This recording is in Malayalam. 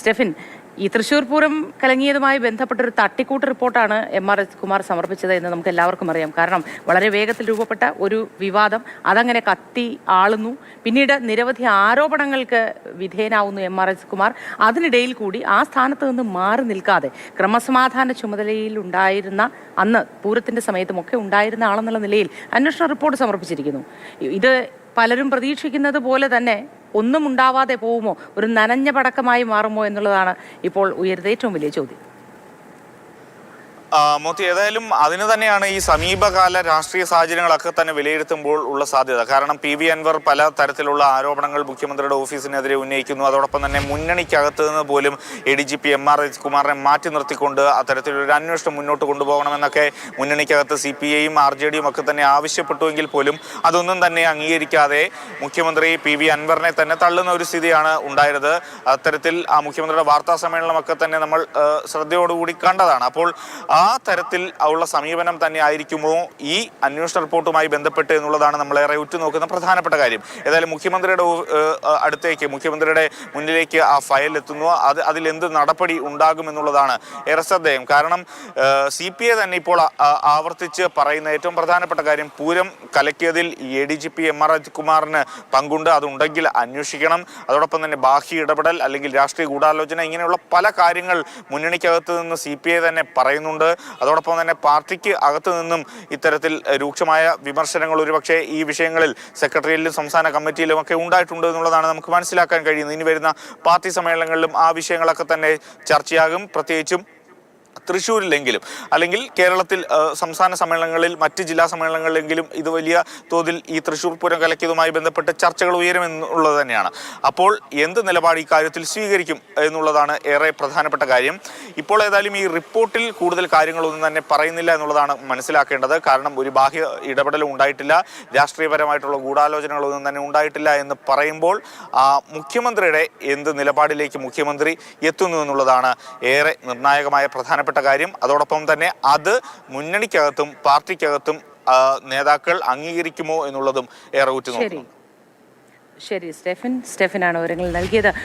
സ്റ്റെഫിൻ ഈ തൃശ്ശൂർ പൂരം കലങ്ങിയതുമായി ബന്ധപ്പെട്ട ഒരു തട്ടിക്കൂട്ട് റിപ്പോർട്ടാണ് എം ആർ എസ് കുമാർ സമർപ്പിച്ചത് എന്ന് നമുക്ക് എല്ലാവർക്കും അറിയാം. കാരണം വളരെ വേഗത്തിൽ രൂപപ്പെട്ട ഒരു വിവാദം അതങ്ങനെ കത്തി ആളുന്നു. പിന്നീട് നിരവധി ആരോപണങ്ങൾക്ക് വിധേയനാവുന്നു എം ആർ എസ് കുമാർ. അതിനിടയിൽ കൂടി ആ സ്ഥാനത്ത് നിന്ന് മാറി നിൽക്കാതെ ക്രമസമാധാന ചുമതലയിൽ ഉണ്ടായിരുന്ന അന്ന് പൂരത്തിന്റെ സമയത്തുമൊക്കെ ഉണ്ടായിരുന്ന ആളെന്നുള്ള നിലയിൽ അന്വേഷണ റിപ്പോർട്ട് സമർപ്പിച്ചിരിക്കുന്നു. ഇത് പലരും പ്രതീക്ഷിക്കുന്നത് പോലെ തന്നെ ഒന്നും ഉണ്ടാവാതെ പോകുമോ ഒരു നനഞ്ഞ പടക്കമായി മാറുമോ എന്നുള്ളതാണ് ഇപ്പോൾ ഉയരുന്ന ഏറ്റവും വലിയ ചോദ്യം. മോത്തി ഏതായാലും അതിന് തന്നെയാണ് ഈ സമീപകാല രാഷ്ട്രീയ സാഹചര്യങ്ങളൊക്കെ തന്നെ വിലയിരുത്തുമ്പോൾ ഉള്ള സാധ്യത. കാരണം പി വി അൻവർ പല തരത്തിലുള്ള ആരോപണങ്ങൾ മുഖ്യമന്ത്രിയുടെ ഓഫീസിനെതിരെ ഉന്നയിക്കുന്നു. അതോടൊപ്പം തന്നെ മുന്നണിക്കകത്ത് നിന്ന് പോലും A D G P M R H കുമാറിനെ മാറ്റി നിർത്തിക്കൊണ്ട് അത്തരത്തിലൊരു അന്വേഷണം മുന്നോട്ട് കൊണ്ടുപോകണമെന്നൊക്കെ മുന്നണിക്കകത്ത് സി പി ഐയും ആർ ജെ ഡിയും ഒക്കെ തന്നെ ആവശ്യപ്പെട്ടുവെങ്കിൽ പോലും അതൊന്നും തന്നെ അംഗീകരിക്കാതെ മുഖ്യമന്ത്രി പി വി അൻവറിനെ തന്നെ തള്ളുന്ന ഒരു സ്ഥിതിയാണ് ഉണ്ടായത് അത്തരത്തിൽ ആ മുഖ്യമന്ത്രിയുടെ വാർത്താ സമ്മേളനമൊക്കെ തന്നെ നമ്മൾ ശ്രദ്ധയോടുകൂടി കണ്ടതാണ്. അപ്പോൾ ആ തരത്തിൽ ഉള്ള സമീപനം തന്നെ ആയിരിക്കുമോ ഈ അന്വേഷണ റിപ്പോർട്ടുമായി ബന്ധപ്പെട്ട് എന്നുള്ളതാണ് നമ്മളേറെ ഉറ്റുനോക്കുന്ന പ്രധാനപ്പെട്ട കാര്യം. ഏതായാലും മുഖ്യമന്ത്രിയുടെ അടുത്തേക്ക് മുഖ്യമന്ത്രിയുടെ മുന്നിലേക്ക് ആ ഫയൽ എത്തുന്നു. അത് അതിൽ എന്ത് നടപടി ഉണ്ടാകുമെന്നുള്ളതാണ് ഏറെ ശ്രദ്ധേയം. കാരണം സി പി ഐ തന്നെ ഇപ്പോൾ ആ- ആ- ആവർത്തിച്ച് പറയുന്ന ഏറ്റവും പ്രധാനപ്പെട്ട കാര്യം Pooram കലക്കിയതിൽ A D G P M R കുമാറിന് പങ്കുണ്ട്. അതുണ്ടെങ്കിൽ അന്വേഷിക്കണം. അതോടൊപ്പം തന്നെ ബാഹ്യ ഇടപെടൽ അല്ലെങ്കിൽ രാഷ്ട്രീയ ഗൂഢാലോചന ഇങ്ങനെയുള്ള പല കാര്യങ്ങൾ മുന്നണിക്കകത്ത് നിന്ന് സി പി ഐ തന്നെ പറയുന്നുണ്ട്. അതോടൊപ്പം തന്നെ പാർട്ടിക്ക് അകത്തു നിന്നും ഇത്തരത്തിൽ രൂക്ഷമായ വിമർശനങ്ങൾ ഒരുപക്ഷെ ഈ വിഷയങ്ങളിൽ സെക്രട്ടേറിയറ്റിലും സംസ്ഥാന കമ്മിറ്റിയിലും ഒക്കെ ഉണ്ടായിട്ടുണ്ട് എന്നുള്ളതാണ് നമുക്ക് മനസ്സിലാക്കാൻ കഴിയുന്നത്. ഇനി വരുന്ന പാർട്ടി സമ്മേളനങ്ങളിലും ആ വിഷയങ്ങളൊക്കെ തന്നെ ചർച്ചയാകും. പ്രത്യേകിച്ചും തൃശ്ശൂരിലെങ്കിലും അല്ലെങ്കിൽ കേരളത്തിൽ സംസ്ഥാന സമ്മേളനങ്ങളിൽ മറ്റ് ജില്ലാ സമ്മേളനങ്ങളിലെങ്കിലും ഇത് വലിയ തോതിൽ ഈ തൃശ്ശൂർ പൂരം കലക്കിയതുമായി ബന്ധപ്പെട്ട് ചർച്ചകൾ ഉയരുമെന്നുള്ളത് തന്നെയാണ്. അപ്പോൾ എന്ത് നിലപാട് ഈ കാര്യത്തിൽ സ്വീകരിക്കും എന്നുള്ളതാണ് ഏറെ പ്രധാനപ്പെട്ട കാര്യം. ഇപ്പോൾ ഏതായാലും ഈ റിപ്പോർട്ടിൽ കൂടുതൽ കാര്യങ്ങളൊന്നും തന്നെ പറയുന്നില്ല എന്നുള്ളതാണ് മനസ്സിലാക്കേണ്ടത്. കാരണം ഒരു ബാഹ്യ ഇടപെടലും ഉണ്ടായിട്ടില്ല. രാഷ്ട്രീയപരമായിട്ടുള്ള ഗൂഢാലോചനകളൊന്നും തന്നെ ഉണ്ടായിട്ടില്ല എന്ന് പറയുമ്പോൾ മുഖ്യമന്ത്രിയുടെ എന്ത് നിലപാടിലേക്ക് മുഖ്യമന്ത്രി എത്തുന്നു എന്നുള്ളതാണ് ഏറെ നിർണായകമായ പ്രധാനപ്പെട്ട കാര്യം. അതോടൊപ്പം തന്നെ അത് മുന്നണിക്കകത്തും പാർട്ടിക്കകത്തും നേതാക്കൾ അംഗീകരിക്കുമോ എന്നുള്ളതും ഏറെ ഉറ്റുനോക്കുന്നു ശരി സ്റ്റെഫിൻ സ്റ്റെഫിനാണ് വിവരങ്ങൾ നൽകിയത്.